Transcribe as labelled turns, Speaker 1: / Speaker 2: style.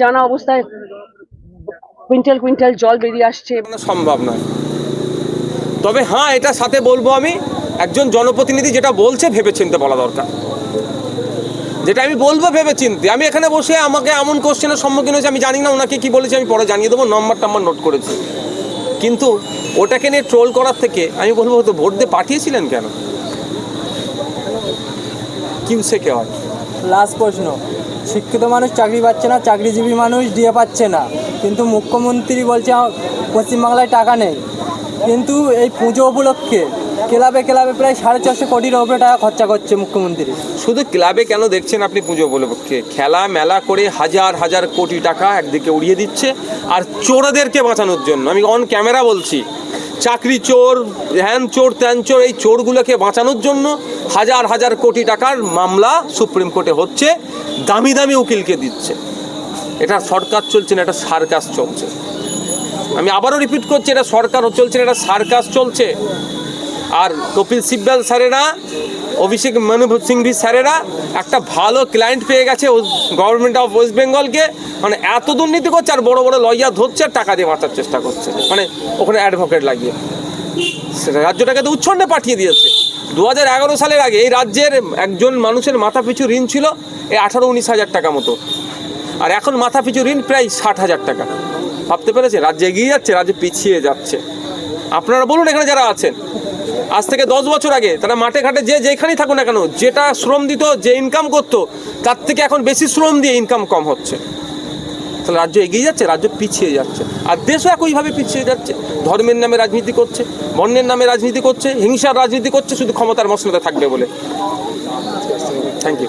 Speaker 1: জানা অবস্থায় quintal quintal জল বেরিয়ে আসছে।
Speaker 2: সম্ভব নয়। তবে হ্যাঁ এটা সাথে বলব আমি একজন জনপ্রতিনিধি যেটা বলছে ভেবে চিনতে বলা দরকার। যেটা আমি বলব ভেবে চিনতে আমি এখানে বসে আমাকে এমন কোশ্চেনের সম্মুখীন হয়েছে আমি জানি না ওনাকে কি বলেছে আমি পরে জানিয়ে দেবো নম্বর টাম্বার নোট করেছি। কিন্তু ওটাকে নিয়ে ট্রোল করার থেকে আমি বলব তো ভোট দিয়ে পাঠিয়েছিলেন কেন? কিউসে কে হয়।
Speaker 3: লাস্ট প্রশ্ন। শিক্ষিত মানুষ চাকরি পাচ্ছে না, চাকরিজীবী মানুষ দিয়ে পাচ্ছে না। কিন্তু মুখ্যমন্ত্রী বলছে পশ্চিমবাংলায় টাকা নেই। কিন্তু এই পুজো উপলক্ষে ক্লাবে ক্লাবে প্রায় সাড়ে চারশো কোটির ওপরে টাকা খরচা করছে মুখ্যমন্ত্রী।
Speaker 2: শুধু ক্লাবে কেন দেখছেন আপনি পুজো উপলক্ষে? খেলা মেলা করে হাজার হাজার কোটি টাকা একদিকে উড়িয়ে দিচ্ছে, আর চোরদেরকে বাঁচানোর জন্য। আমি অন ক্যামেরা বলছি। চাকরি চোর হ্যান চোর, ত্যান চোর, এই চোরগুলোকে বাঁচানোর জন্য হাজার হাজার কোটি টাকার মামলা সুপ্রিম কোর্টে হচ্ছে, দামি দামি উকিলকে দিচ্ছে। এটা সরকার চলছে না, এটা সার্কাস চলছে। আমি আবারও রিপিট করছি, এটা সরকার চলছে না, এটা সার্কাস চলছে। আর কপিল সিব্বাল স্যারেরা অভিষেক মনু সিংভি স্যারেরা একটা ভালো ক্লায়েন্ট পেয়ে গেছে গভর্নমেন্ট অফ ওয়েস্ট বেঙ্গলকে মানে এত দুর্নীতি করছে আর বড় বড় লয়ার ধরছে আর টাকা দিয়ে বাঁচার চেষ্টা করছে। মানে ওখানে অ্যাডভোকেট লাগিয়ে। রাজ্যটাকে তো উচ্ছন্নে পাঠিয়ে দিয়েছে। দু হাজার এগারো সালের আগে এই রাজ্যের একজন মানুষের মাথা পিছু ঋণ ছিল এই আঠারো উনিশ হাজার টাকা মতো। আর এখন মাথা পিছু ঋণ প্রায় ষাট হাজার টাকা। ভাবতে পেরেছে রাজ্য এগিয়ে যাচ্ছে, রাজ্য পিছিয়ে যাচ্ছে। আপনারা বলুন এখানে যারা আছেন। আজ থেকে দশ বছর আগে, তারা মাঠে ঘাটে যে যেখানেই থাকুক না কেন, যেটা শ্রম দিত, যে ইনকাম করতো, তার থেকে এখন বেশি শ্রম দিয়ে ইনকাম কম হচ্ছে। তাহলে রাজ্য এগিয়ে যাচ্ছে, রাজ্য পিছিয়ে যাচ্ছে। আর দেশও একইভাবে পিছিয়ে যাচ্ছে। ধর্মের নামে রাজনীতি করছে বর্ণের নামে রাজনীতি করছে, হিংসার রাজনীতি করছে, শুধু ক্ষমতার মসনদে থাকবে বলে। Thank you